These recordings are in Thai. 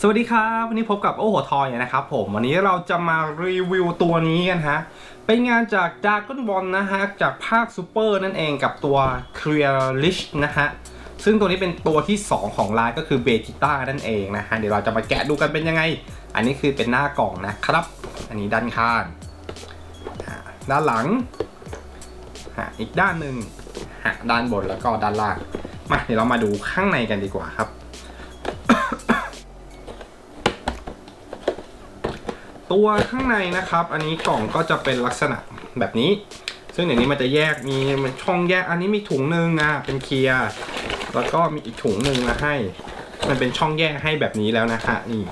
สวัสดีครับ วันนี้พบกับโอ้โหทอยนะครับผมวันนี้เราจะมารีวิวตัวนี้กันฮะเป็นงานจาก d r a g o n Ball นะฮะ จากภาคซูเปอร์นั่นเองกับตัว Clear Lich นะฮะ ซึ่งตัวนี้เป็นตัวที่ 2 ของร้านก็คือเบจิต้านั่นเองนะฮะ เดี๋ยวเราจะมาแกะดูกันเป็นยังไง อันนี้คือเป็นหน้ากล่องนะครับ อันนี้ด้านข้างด้านหลังอีกด้านหนึ่งด้านบนแล้วก็ด้านล่างมาเดี๋ยวเรามาดูข้างในกันดีกว่าครับ ตัวข้างในนะครับ อันนี้กล่องก็จะเป็นลักษณะแบบนี้ ซึ่งเดี๋ยวนี้มันจะแยกมีช่องแยกอันนี้มีถุงหนึ่งอะเป็นเคลียร์แล้วก็มีอีกถุงหนึ่งมาให้ มันเป็นช่องแยกให้แบบนี้แล้วนะฮะนี่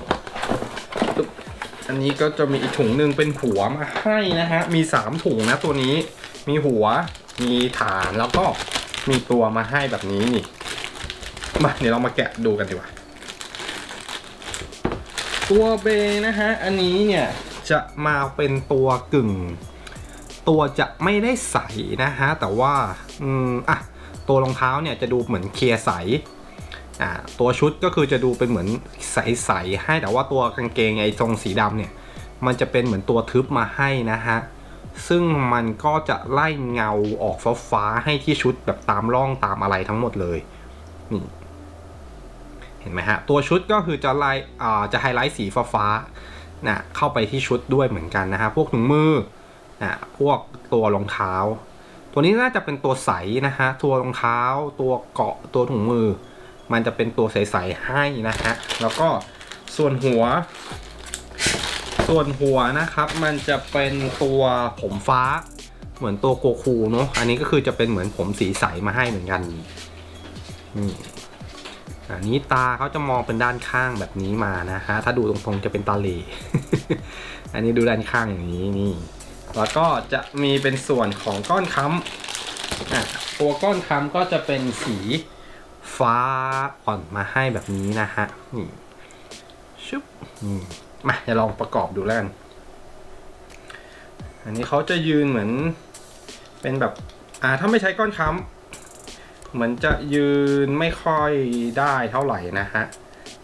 อันนี้ก็จะมีอีกถุงหนึ่งเป็นหัวมาให้นะฮะมีสามถุงนะตัวนี้มีหัวมีฐานแล้วก็มีตัวมาให้แบบนี้นี่มาเดี๋ยวเรามาแกะดูกันดีกว่า ตัวเบนะฮะ อันนี้เนี่ยจะมาเป็นตัวกึ่ง ตัวจะไม่ได้ใสนะฮะ แต่ว่าอืมอะตัวรองเท้าเนี่ยจะดูเหมือนเคลียร์ใสอ่าตัวชุดก็คือจะดูเป็นเหมือนใสๆให้แต่ว่าตัวกางเกงไอ้ทรงสีดำเนี่ย มันจะเป็นเหมือนตัวทึบมาให้นะฮะซึ่งมันก็จะไล่เงาออกฟ้าๆให้ที่ชุดแบบตามร่องตามอะไรทั้งหมดเลยนี่ เห็นไหมฮะ ตัวชุดก็คือจะไล่อ่าจะไฮไลท์สีฟ้าๆนะเข้าไปที่ชุดด้วยเหมือนกันนะฮะ พวกถุงมือนะพวกตัวรองเท้า ตัวนี้น่าจะเป็นตัวใสนะฮะ ตัวรองเท้า ตัวเกาะตัวถุงมือ มันจะเป็นตัวใสๆให้นะฮะ แล้วก็ส่วนหัว ส่วนหัวนะครับ มันจะเป็นตัวผมฟ้าเหมือนตัวโกคูเนาะ อันนี้ก็คือจะเป็นเหมือนผมสีใสมาให้เหมือนกันนี่ อันนี้ตาเขาจะมองเป็นด้านข้างแบบนี้มานะฮะ ถ้าดูตรงๆจะเป็นตาเหล่อันนี้ดูด้านข้างอย่างนี้นี่ แล้วก็จะมีเป็นส่วนของก้อนค้ำอะตัวก้อนค้ำก็จะเป็นสีฟ้าอ่อนมาให้แบบนี้นะฮะ นี่ชุบนี่มาจะลองประกอบดูแล้วกัน อันนี้เขาจะยืนเหมือนเป็นแบบ อ่า ถ้าไม่ใช้ก้อนค้ำ เหมือนจะยืนไม่ค่อยได้เท่าไหร่นะฮะ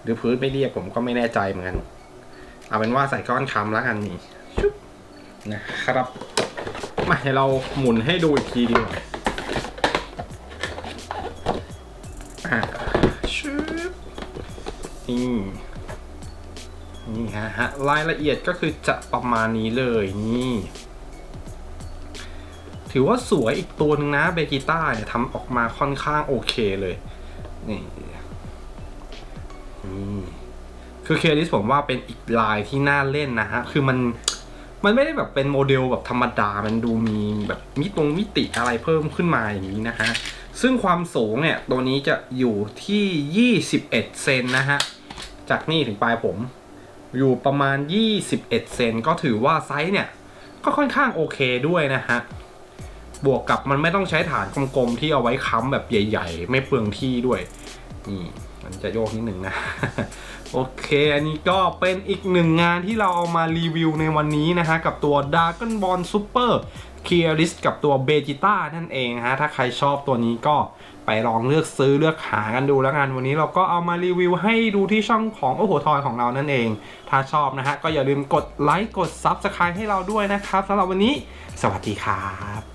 หรือพื้นไม่เรียบผมก็ไม่แน่ใจเหมือนกัน เอาเป็นว่าใส่ก้อนคำแล้วกันนี่ชุบนะครับ มาให้เราหมุนให้ดูอีกทีดีกว่าอ่าชุบนี่นี่ฮะฮะ รายละเอียดก็คือจะประมาณนี้เลยนี่ ถือว่าสวยอีกตัวหนึ่งนะเบกิต้าเนี่ยทำออกมาค่อนข้างโอเคเลย นี่อืมคือเคลิสผมว่าเป็นอีกลายที่น่าเล่นนะฮะ คือมันมันไม่ได้แบบเป็นโมเดลแบบธรรมดา มันดูมีแบบมิตรงมิติอะไรเพิ่มขึ้นมาอย่างนี้นะฮะ ซึ่งความสูงเนี่ย ตัวนี้จะอยู่ที่ 21 เซนนะฮะ จากนี่ถึงปลายผม อยู่ประมาณ 21 เซนก็ถือว่าไซส์เนี่ย ก็ค่อนข้างโอเคด้วยนะฮะ บวกกับมันไม่ต้องใช้ฐานกลมๆที่เอาไว้ค้ำแบบใหญ่ ๆ ไม่เปลืองที่ด้วย นี่มันจะโยกนิดหนึ่งนะ โอเค อันนี้ก็เป็นอีกหนึ่งงานที่เราเอามารีวิวในวันนี้นะฮะ กับตัว Dragon Ball Super k i r i s กับตัว Vegeta นั่นเองฮะ ถ้าใครชอบตัวนี้ก็ไปลองเลือกซื้อเลือกหากันดูแล้วกัน วันนี้เราก็เอามารีวิวให้ดูที่ช่องของโอ้โหทอยของเรานั่นเอง ถ้าชอบนะฮะ ก็อย่าลืมกดไลค์กด Subscribe ให้เราด้วยนะครับสำหรับวันนี้ สวัสดีครับ